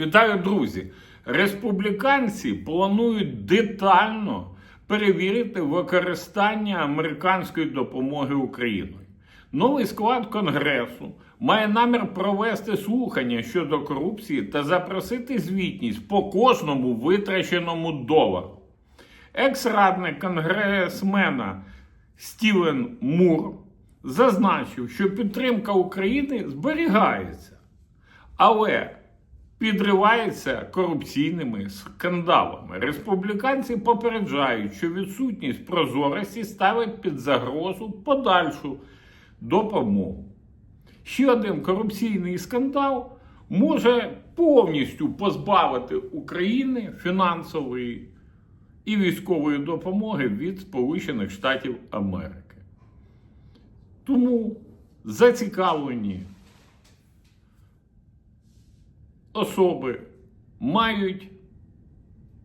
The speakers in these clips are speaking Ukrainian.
Вітаю, друзі! Республіканці планують детально перевірити використання американської допомоги Україною. Новий склад Конгресу має намір провести слухання щодо корупції та запросити звітність по кожному витраченому долару. Екс-радник конгресмена Стівен Мур зазначив, що підтримка України зберігається, але підривається корупційними скандалами. Республіканці попереджають, що відсутність прозорості ставить під загрозу подальшу допомогу. Ще один корупційний скандал може повністю позбавити України фінансової і військової допомоги від Сполучених Штатів Америки. Тому зацікавлені особи мають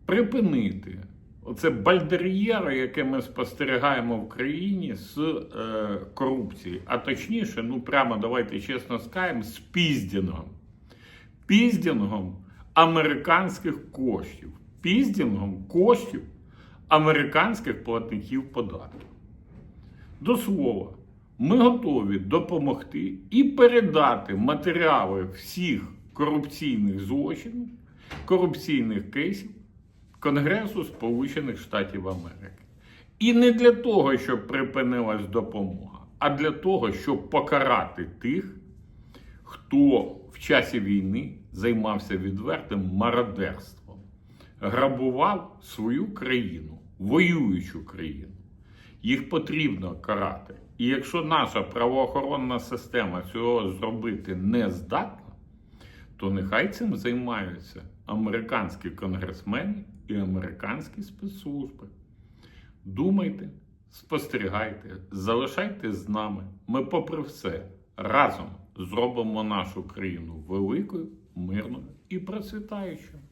припинити оце бальдер'єре, яке ми спостерігаємо в країні з е, корупцією. А точніше, ну прямо давайте чесно скажемо, з піздінгом. Піздінгом американських коштів. Піздінгом коштів американських платників податків. До слова, ми готові допомогти і передати матеріали всіх корупційних злочинів, корупційних кейсів Конгресу Сполучених Штатів Америки. І не для того, щоб припинилась допомога, а для того, щоб покарати тих, хто в часі війни займався відвертим мародерством, грабував свою країну, воюючу країну. Їх потрібно карати. І якщо наша правоохоронна система цього зробити не здатна, то нехай цим займаються американські конгресмени і американські спецслужби. Думайте, спостерігайте, залишайтесь з нами. Ми, попри все, разом зробимо нашу країну великою, мирною і процвітаючою.